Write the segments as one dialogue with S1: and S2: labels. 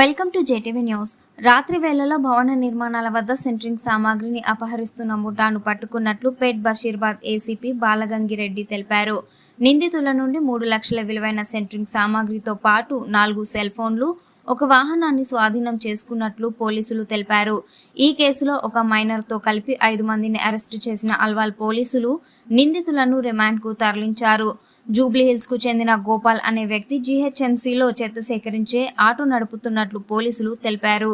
S1: Welcome to JTV News. రాత్రి వేళలో భవన నిర్మాణాల వద్ద సెంట్రింగ్ సామాగ్రిని అపహరిస్తున్న ముఠాను పట్టుకున్నట్లు పేట్ బషీర్బాద్ ఏసీపీ బాలగంగిరెడ్డి తెలిపారు. నిందితుల నుండి మూడు లక్షల విలువైన సెంట్రింగ్ సామాగ్రితో పాటు నాలుగు సెల్ ఫోన్లు ఒక వాహనాన్ని స్వాధీనం చేసుకున్నట్లు పోలీసులు తెలిపారు. ఈ కేసులో ఒక మైనర్తో కలిపి ఐదు మందిని అరెస్టు చేసిన అల్వాల్ పోలీసులు నిందితులను రిమాండ్కు తరలించారు. జూబ్లీహిల్స్కు చెందిన గోపాల్ అనే వ్యక్తి జీహెచ్ఎంసీలో చెత్త సేకరించే ఆటో నడుపుతున్నట్లు పోలీసులు తెలిపారు.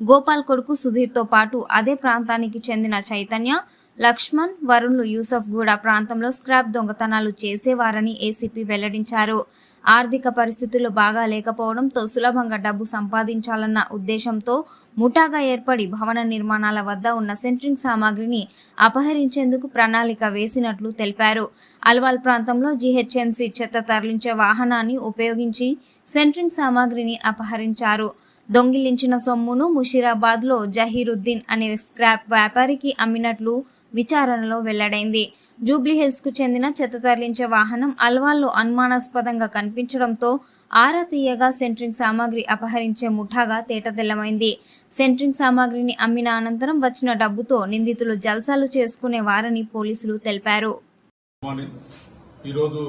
S1: గోపాల్ కొడుకు సుధీర్తో పాటు అదే ప్రాంతానికి చెందిన చైతన్య లక్ష్మణ్ వరుణ్లు యూసఫ్ గూడ ప్రాంతంలో స్క్రాప్ దొంగతనాలు చేసేవారని ఏసీపీ వెల్లడించారు. ఆర్థిక పరిస్థితులు బాగా లేకపోవడంతో సులభంగా డబ్బు సంపాదించాలన్న ఉద్దేశంతో ముఠాగా ఏర్పడి భవన నిర్మాణాల వద్ద ఉన్న సెంట్రింగ్ సామాగ్రిని అపహరించేందుకు ప్రణాళిక వేసినట్లు తెలిపారు. అల్వాల్ ప్రాంతంలో జీహెచ్ఎంసీ చెత్త తరలించే వాహనాన్ని ఉపయోగించి సెంట్రింగ్ సామాగ్రిని అపహరించారు. దొంగిలించిన సొమ్మును ముషీరాబాద్లో జహీరుద్దీన్ అనే స్క్రాప్ వ్యాపారికి అమ్మినట్లు విచారణలో వెల్లడైంది. జూబ్లీహిల్స్కు చెందిన చెత్త తరలించే వాహనం అల్వాల్లో అనుమానాస్పదంగా కనిపించడంతో ఆరా తీయగా సెంట్రింగ్ సామాగ్రి అపహరించే ముఠాగా తేటతెల్లమైంది. సెంట్రింగ్ సామాగ్రిని అమ్మిన అనంతరం వచ్చిన డబ్బుతో నిందితులు జల్సాలు చేసుకునే వారని పోలీసులు తెలిపారు.
S2: ఈరోజు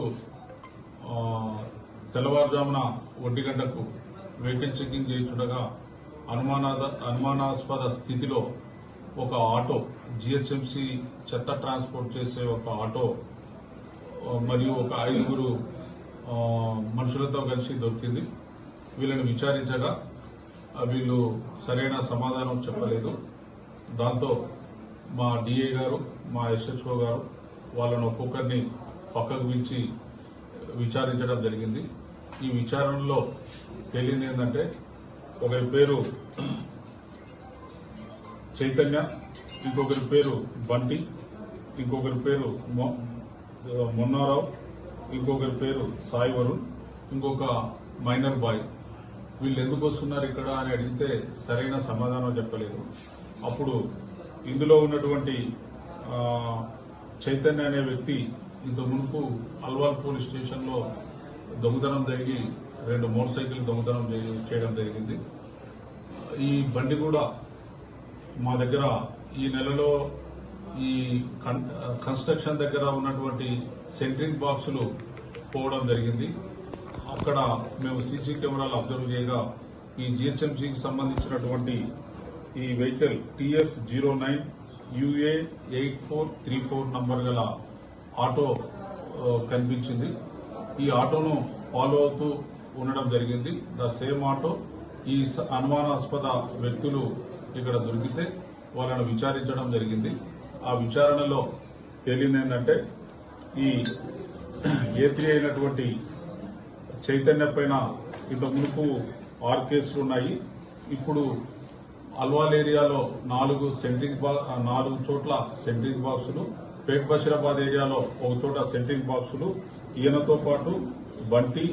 S2: తెల్లవారుజామున ఒంటి గంటకు వెహికల్ చెకింగ్ చేయించుండగా అనుమానాద అనుమానాస్పద స్థితిలో ఒక ఆటో జిహెచ్ఎంసి చెత్త ట్రాన్స్పోర్ట్ చేసే ఒక ఆటో మరియు ఒక ఐదుగురు మనుషులతో కలిసి దొరికింది. వీళ్ళని విచారించగా వీళ్ళు సరైన సమాధానం చెప్పలేదు. దాంతో మా డిఏ గారు మా ఎస్హెచ్ఓ గారు వాళ్ళను ఒక్కొక్కరిని పక్కకు పిలిచి విచారించడం జరిగింది. ఈ విచారణలో తేలింది ఏంటంటే ఒకరి పేరు చైతన్య ఇంకొకరి పేరు బంటి ఇంకొకరి పేరు మొ- మొన్నారావు ఇంకొకరి పేరు సాయి వరుణ్ ఇంకొక మైనర్ బాయ్. వీళ్ళు ఎందుకు వస్తున్నారు ఇక్కడ అని అడిగితే సరైన సమాధానం చెప్పలేదు. అప్పుడు ఇందులో ఉన్నటువంటి చైతన్య అనే వ్యక్తి ఇంత మునుపు అల్వాల్ పోలీస్ స్టేషన్లో దొంగతనం జరిగి రెండు మోటార్ సైకిల్ దొంగతనం చేయడం జరిగింది. ఈ బండి కూడా మా దగ్గర ఈ నెలలో ఈ కన్- కన్స్ట్రక్షన్ దగ్గర ఉన్నటువంటి సెంట్రింగ్ బాక్సులు పోవడం జరిగింది. అక్కడ మేము సీసీ కెమెరాలు అబ్జర్వ్ చేయగా ఈ జిహెచ్ఎంసీకి సంబంధించినటువంటి ఈ vehicle TS zero nine UA eight four three four number గల ఆటో కనిపించింది. ఈ ఆటోను ఫాలో అవుతూ ఉండడం జరిగింది. ద సేమ్ ఆటో ఈ స- అనుమానాస్పద వ్యక్తులు ఇక్కడ దొరికితే వాళ్ళను విచారించడం జరిగింది. ఆ విచారణలో తేలింది ఏంటంటే ఈ ఏ త్రీ అయినటువంటి చైతన్య పైన ఇంత మునుపు ఆరు కేసులు ఉన్నాయి. ఇప్పుడు అల్వాల్ ఏరియాలో నాలుగు సెంట్రింగ్ బా నాలుగు చోట్ల సెంట్రింగ్ బాక్సులు పేట్ బషీరాబాద్ ఏరియాలో ఒక చోట సెంట్రింగ్ బాక్సులు ఈయనతో పాటు బంటి